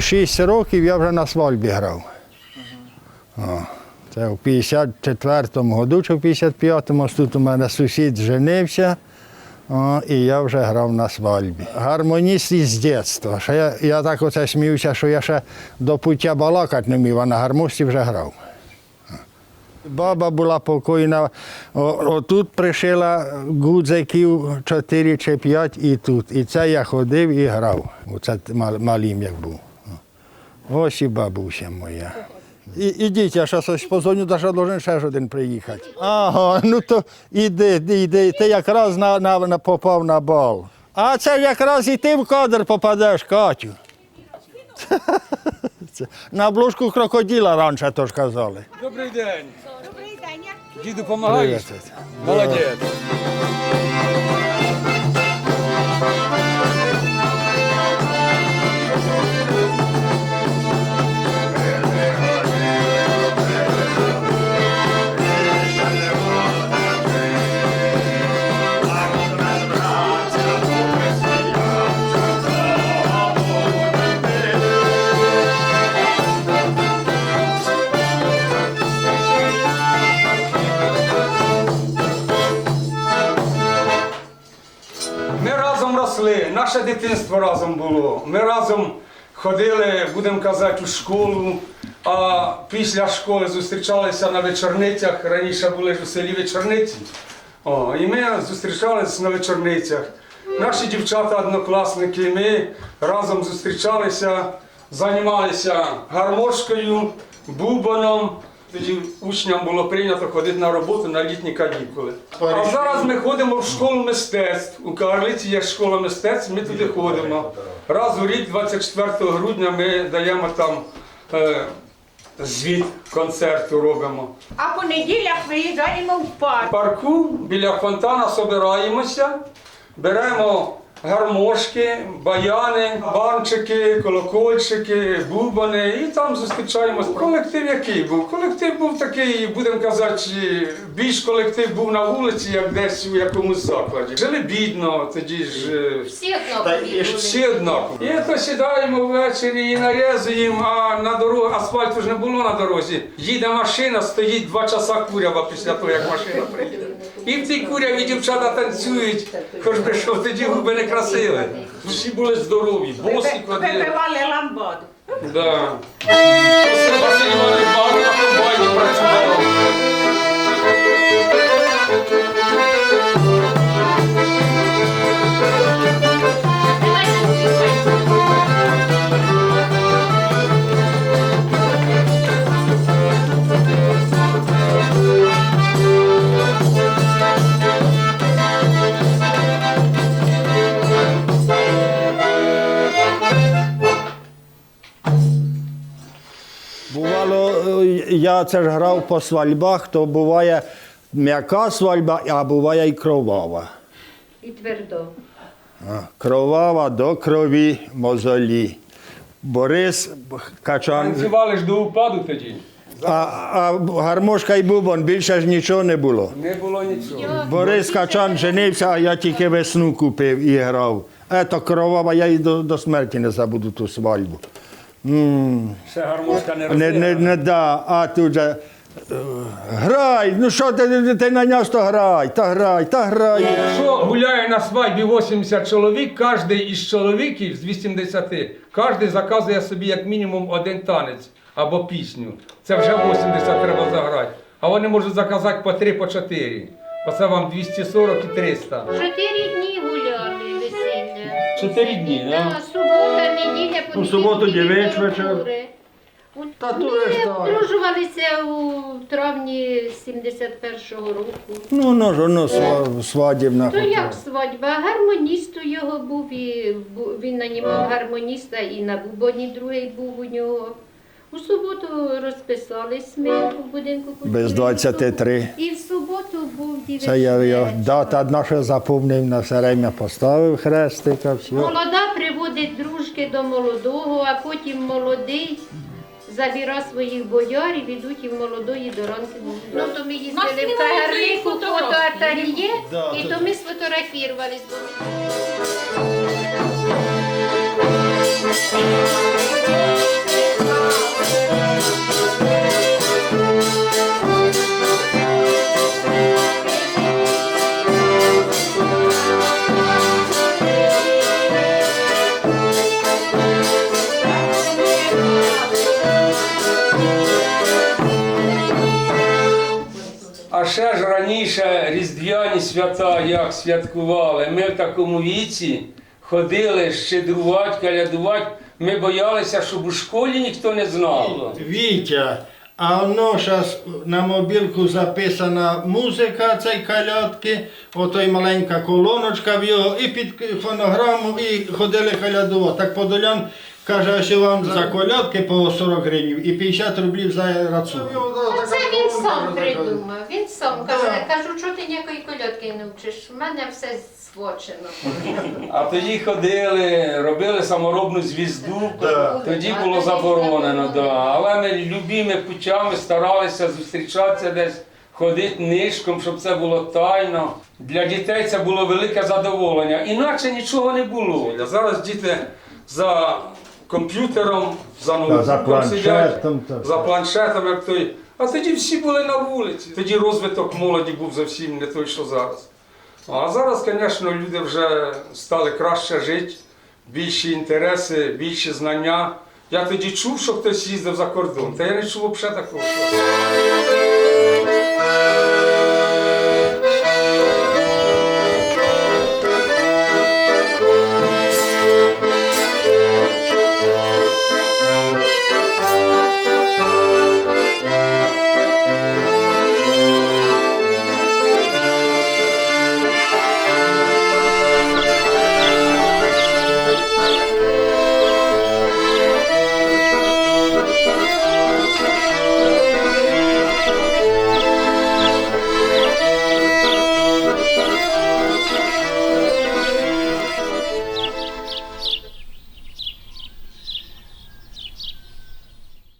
6 років я вже на свадьбі грав. О, це в 54-му году чи в 55-му ось тут у мене сусід женився. І я вже грав на свадьбі. Гармоніст із дитинства. Я, я так оце сміюся, що я ще до пуття балакати не вмів, а на гармості вже грав. Баба була покойна, отут пришила гудзиків 4 чи 5 і тут. І це я ходив і грав. Оце мал- малим як був. Ось і бабуся моя. І, ідіть, я зараз ось позвоню, та ще должен ще ж один приїхати. Ага, ну то іди, іди, іди. Ти якраз на, на, на, попав на бал. А це якраз і ти в кадр попадеш, Катю. Це На обложку крокодила раніше то ж казали. Добрий день. Добрий день. Діду, допомагаєш? Молодець. Росли, наше дитинство разом було. Ми разом ходили, будемо казати, у школу, а після школи зустрічалися на вечорницях. Раніше були ж у селі вечорниці. О, і ми зустрічалися на вечорницях. Наші дівчата, однокласники, ми разом зустрічалися, займалися гармошкою, бубоном. Тоді учням було прийнято ходити на роботу на літні канікули. А зараз ми ходимо в школу мистецтв. У Карлиці є школа мистецтв, ми туди ходимо. Раз у рік, 24 грудня, ми даємо там е, звіт концерту робимо. А по неділях виїжджаємо в парк. В парку біля фонтана собираємося, беремо гармошки, баяни, банчики, колокольчики, бубани і там зустрічаємось. Колектив який був? Колектив був такий, будемо казати, більш колектив був на вулиці, як десь у якомусь закладі. Жили бідно, тоді ж. е, Всі однакові всі однаково. І то сідаємо ввечері і нарізуємо, а на дорогу асфальту ж не було на дорозі. Їде машина, стоїть два часа курява після того, як машина приїде. І в цій куряві дівчата танцюють. Хоч би що тоді губи не красили. Всі були здорові, босі ходили. Випивали ламбаду. Да. Василь Василь Іванович багато на комбайні працював. Я це ж грав по свальбах, то буває м'яка свальба, а буває і кровава. І твердо. Кровава до крові мозолі. Борис Качан. Танцювали ж до упаду тоді. А, а гармошка і бубон більше ж нічого не було. Не було нічого. Борис Качан женився, а я тільки весну купив і грав. Ето кровава, я і до, до смерті не забуду ту свадьбу. Ще гармошка не Не, не, не да, а тут же. е, Грай, ну що ти, ти наняв, то грай, та грай, та грай. Якщо гуляє на свадьбі 80 чоловік, кожен із чоловіків з 80, кожен заказує собі як мінімум один танець або пісню. Це вже 80 треба заграти. А вони можуть заказати по 3 по 4. Оце вам 240 і 300. Чотири дні гуляли весілля. Чотири дні, Да, да? субота, неділя, Ну, суботу понеділок, тури. От Та Ми то ж так. одружувалися у травні 71-го року. Ну, ну ж, ну, сва- свадібна. То як свадьба? Гармоніст у його був, і бу- він нанімав гармоніста, і на бубоні другий був у нього. У суботу розписались ми у будинку культури. Без 23. І в суботу був дівець. Це я, я дата одна, що запомнив на все время, поставив хрестика, все. Молода приводить дружки до молодого, а потім молодий забіра своїх бояр і ведуть їх молодої до ранку. Ну то ми їздили в знімали Кагарлику фотоательє, і то- ми сфотографувались. Бо- ще ж раніше різдвяні свята як святкували. Ми в такому віці ходили щедрувати, калядувати. Ми боялися, щоб у школі ніхто не знав. Вітя, а воно зараз на мобілку записана музика цієї калядки, ото й маленька колоночка в його, і під фонограму, і ходили калядувати. Так Подолян каже, що вам за колядки по 40 гривень і 50 рублів за рацу. А це він сам придумав. Він сам каже, кажу, що ти ніякої кольотки не вчиш. У мене все свочено. А тоді ходили, робили саморобну звізду. Тоді було заборонено, да. але ми любими путями старалися зустрічатися десь, ходити нишком, щоб це було тайно. Для дітей це було велике задоволення. Іначе нічого не було. Зараз діти за комп'ютером, за ноутбуком за планшетом, сидять, за планшетом, як той. А тоді всі були на вулиці. Тоді розвиток молоді був зовсім не той, що зараз. А зараз, звісно, люди вже стали краще жити, більші інтереси, більші знання. Я тоді чув, що хтось їздив за кордон, та я не чув взагалі такого.